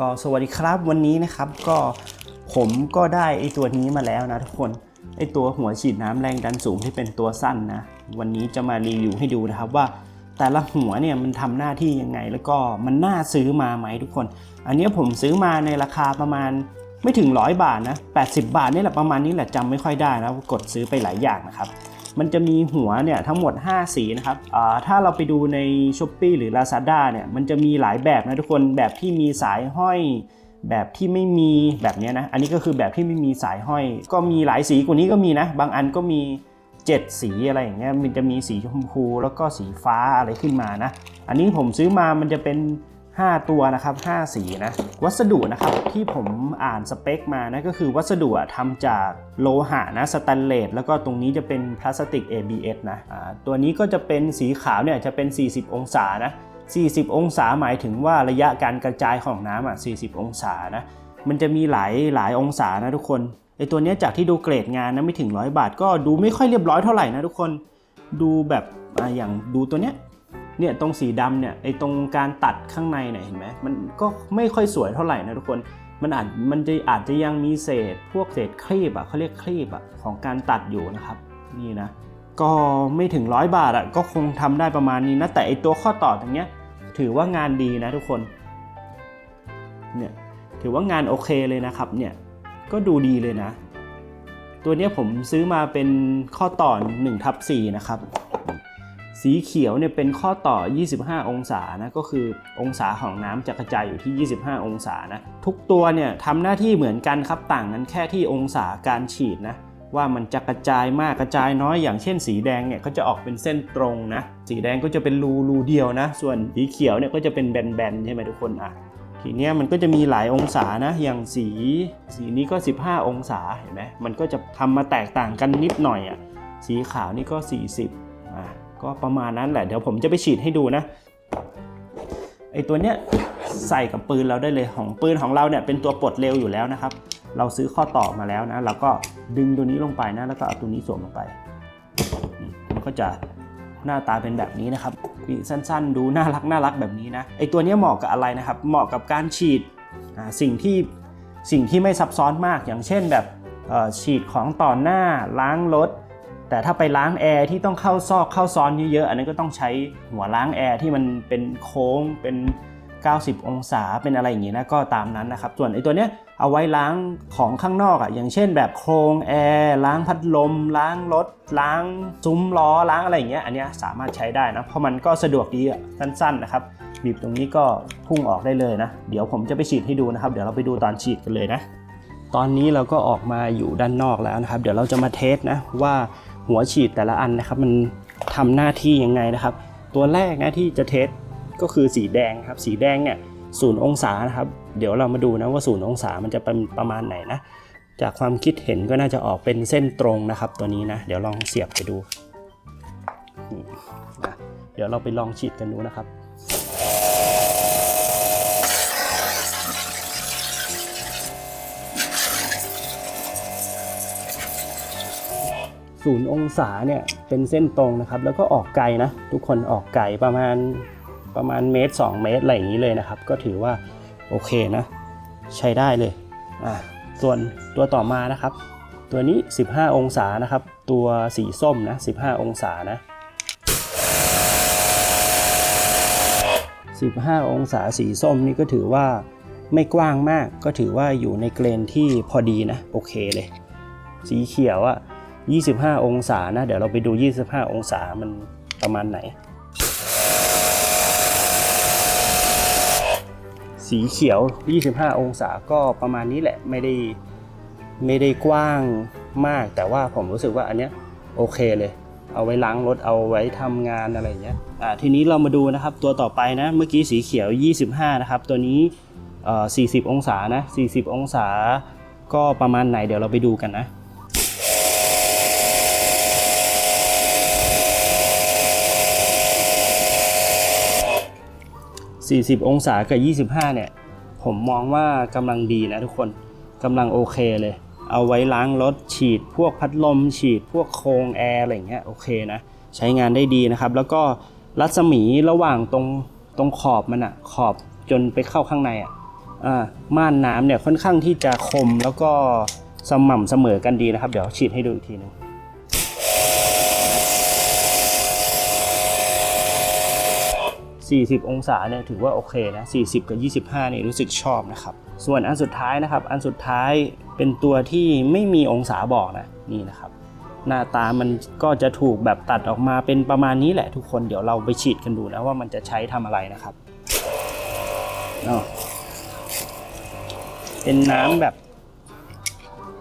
ก็สวัสดีครับวันนี้นะครับก็ผมก็ได้ไอตัวนี้มาแล้วนะทุกคนไอตัวหัวฉีดน้ำแรงดันสูงที่เป็นตัวสั้นนะวันนี้จะมารีวิวให้ดูนะครับว่า แต่ละหัวเนี่ยมันทำหน้าที่ยังไง แล้วก็มันน่าซื้อมาไหมทุกคน อันนี้ผมซื้อมาในราคาประมาณไม่ถึงร้อยบาทนะ80 บาทนี่แหละประมาณนี้แหละจำไม่ค่อยได้นะกดซื้อไปหลายอย่างนะครับ มันจะมีหัวเนี่ยทั้งหมด 5 สีนะครับถ้าเราไปดูใน s h อ p e e หรือ Lazada เนี่ยมันจะมีหลายแบบนะทุกคนแบบที่มีสายห้อย แบบที่ไม่มีแบบนี้นะอันนี้ก็คือแบบที่ไม่มีสายห้อย ก็มีหลายสีกว่านี้ก็มีนะ บางอันก็มี 7 สีอะไรอย่างเงี้ยมันจะมีสีชมพูแล้วก็สีฟ้าอะไรขึ้นมานะ อันนี้ผมซื้อมามันจะเป็น 5 ตัวนะครับ 5 สีนะ วัสดุนะครับที่ผมอ่านสเปคมานะก็คือวัสดุอะทำจากโลหะนะสแตนเลสแล้วก็ตรงนี้จะเป็นพลาสติก ABS นะอ่าตัวนี้ก็จะเป็นสีขาวเนี่ยจะเป็น 40 องศานะ 40 องศาหมายถึงว่าระยะการกระจายของน้ำอะ 40 องศานะมันจะมีหลายหลายองศานะทุกคนไอตัวเนี้ยจากที่ดูเกรดงานนะไม่ถึงร้อยบาท ก็ดูไม่ค่อยเรียบร้อยเท่าไหร่นะทุกคนดูแบบออย่างดูตัวเนี้ย เนี่ยตรงสีดำเนี่ยไอตรงการตัดข้างในเนี่ยเห็นไหมมันก็ไม่ค่อยสวยเท่าไหร่นะทุกคนมันอาจมันจะอาจจะยังมีเศษ พวกเศษครีบอะเขาเรียกครีบอะของการตัดอยู่นะครับนี่นะก็ไม่ถึงร้อยบาทอะก็คงทำได้ประมาณนี้นะแต่ไอตัวข้อต่อตรงเนี้ยถือว่างานดีนะทุกคนเนี่ยถือว่างานโอเคเลยนะครับเนี่ยก็ดูดีเลยนะ ตัวนี้ผมซื้อมาเป็นข้อต่อ1ทับ4นะครับ สีเขียวเนี่ยเป็นข้อต่อ 25 องศานะก็คือองศาของน้ำจะกระจายอยู่ที่ 25 องศานะทุกตัวเนี่ยทำหน้าที่เหมือนกันครับต่างกันแค่ที่องศาการฉีดนะว่ามันจะกระจายมากกระจายน้อยอย่างเช่น สีแดงเนี่ยก็จะออกเป็นเส้นตรงนะสีแดงก็จะเป็นรูรูเดียวนะ ส่วนสีเขียวเนี่ยก็จะเป็นแบนๆใช่ไหมทุกคนอะทีเนี้ยมันก็จะมีหลายองศานะอย่างสีสีนี้ก็ 15 องศาเห็นไหมมันก็จะทำมาแตกต่างกันนิดหน่อยอะสีขาวนี่ก็ 40อะ ก็ประมาณนั้นแหละเดี๋ยวผมจะไปฉีดให้ดูนะไอตัวเนี้ยใส่กับปืนเราได้เลยของปืนของเราเนี่ยเป็นตัวปลดเร็วอยู่แล้วนะครับ เราซื้อข้อต่อมาแล้วนะเราก็ดึงตัวนี้ลงไปนะ แล้วก็เอาตัวนี้สวมลงไปมันก็จะหน้าตาเป็นแบบนี้นะครับปีกสั้นๆ ดูน่ารักน่ารักแบบนี้นะไอตัวเนี้ยเหมาะกับอะไรนะครับ เหมาะกับการฉีดสิ่งที่สิ่งที่ไม่ซับซ้อนมากอย่างเช่นแบบฉีดของต่อหน้าล้างรถ แต่ถ้าไปล้างแอร์ที่ต้องเข้าซอกเข้าซ้อนเยอะๆ อันนั้นก็ต้องใช้หัวล้างแอร์ที่มันเป็นโค้งเป็น 90 องศาเป็นอะไรอย่างงี้นะก็ตามนั้นนะครับ ส่วนไอ้ตัวเนี้ยเอาไว้ล้างของข้างนอกอะ่ะอย่างเช่นแบบโครงแอร์ล้างพัดลม ล้างรถ ล้างซุ้มล้อล้างอะไรอย่างเงี้ยอันเนี้ยสามารถใช้ได้นะเพราะมันก็สะดวกดีอะสั้นๆนะครับบีบตรงนี้ก็พุ่งออกได้เลยนะ เดี๋ยวผมจะไปฉีดให้ดูนะครับ เดี๋ยวเราไปดูตอนฉีดกันเลยนะ ตอนนี้เราก็ออกมาอยู่ด้านนอกแล้วนะครับ เดี๋ยวเราจะมาเทสนะว่า หัวฉีดแต่ละอันนะครับ มันทำหน้าที่ยังไงนะครับ ตัวแรกนะที่จะเทสก็คือสีแดงครับ สีแดงเนี่ยศูนย์องศานะครับ เดี๋ยวเรามาดูนะว่าศูนย์องศามันจะเป็นประมาณไหนนะ จากความคิดเห็นก็น่าจะออกเป็นเส้นตรงนะครับ ตัวนี้นะ เดี๋ยวลองเสียบไปดู เดี๋ยวเราไปลองฉีดกันดูนะครับ ศูนย์องศาเนี่ยเป็นเส้นตรงนะครับ แล้วก็ออกไกลนะ ทุกคนออกไกลประมาณประมาณเมตร 2 เมตรอะไรอย่างนี้เลยนะครับ ก็ถือว่าโอเคนะ ใช้ได้เลยอะส่วนตัวต่อมานะครับ ตัวนี้ 15 องศานะครับ ตัวสีส้มนะ 15 องศานะ 15 องศาสีส้มนี่ก็ถือว่าไม่กว้างมากก็ถือว่าอยู่ในเกรนที่พอดีนะ โอเคเลย สีเขียวอะ 25 องศานะ เดี๋ยวเราไปดู 25 องศามันประมาณไหน สีเขียว 25 องศาก็ประมาณนี้แหละไม่ได้ไม่ได้กว้างมาก แต่ว่าผมรู้สึกว่าอันเนี้ยโอเคเลย เอาไว้ล้างรถเอาไว้ทำงานอะไรเงี้ยอ่าทีนี้เรามาดูนะครับตัวต่อไปนะเมื่อกี้สีเขียว 25 นะครับ ตัวนี้อ่อ40 องศานะ 40 องศาก็ประมาณไหนเดี๋ยวเราไปดูกันนะ 40 องศากับ 25 เนี่ย ผมมองว่ากำลังดีนะทุกคนกำลังโอเคเลย เอาไว้ล้างรถฉีด พวกพัดลม ฉีด พวกโครงแอร์อะไรเงี้ยโอเคนะ ใช้งานได้ดีนะครับ แล้วก็รัศมีระหว่างตรงตรงขอบมันอะขอบจนไปเข้าข้างในอะม่านน้ำเนี่ยค่อนข้างที่จะคมแล้วก็สม่ำเสมอกันดีนะครับ เดี๋ยวฉีดให้ดูอีกทีหนึง 40 องศาเนี่ยถือว่าโอเคนะ 40 กับ 25เนี่ยรู้สึกชอบนะครับ ส่วนอันสุดท้ายนะครับ อันสุดท้ายเป็นตัวที่ไม่มีองศาบอกนะนี่นะครับ หน้าตามันก็จะถูกแบบตัดออกมาเป็นประมาณนี้แหละทุกคนเดี๋ยวเราไปฉีดกันดูนะว่ามันจะใช้ทำอะไรนะครับอ้าวเป็นน้ำแบบ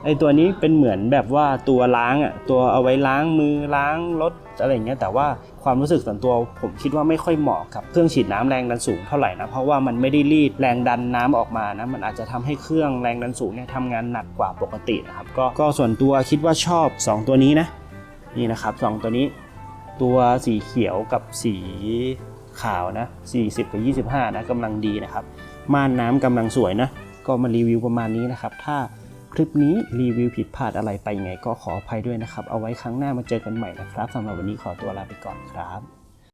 ไอตัวนี้เป็นเหมือนแบบว่าตัวล้างอะตัวเอาไว้ล้างมือล้างรถอะไรเงี้ยแต่ว่าความรู้สึกส่วนตัวผมคิดว่าไม่ค่อยเหมาะกับเครื่องฉีดน้ำแรงดันสูงเท่าไหร่นะเพราะว่ามันไม่ได้รีดแรงดันน้ำออกมานะมันอาจจะทำให้เครื่องแรงดันสูงเนี่ยทำงานหนักกว่าปกตินะครับก็ก็ส่วนตัวคิดว่าชอบ 2 ตัวนี้นะนี่นะครับสองตัวนี้ ตัวสีเขียวกับสีขาวนะ40กับ25นะกำลังดีนะครับม่านน้ำกำลังสวยนะก็มารีวิวประมาณนี้นะครับถ้า คลิปนี้รีวิวผิดพลาดอะไรไปไงก็ขออภัยด้วยนะครับ เอาไว้ครั้งหน้ามาเจอกันใหม่นะครับสำหรับวันนี้ขอตัวลาไปก่อนครับ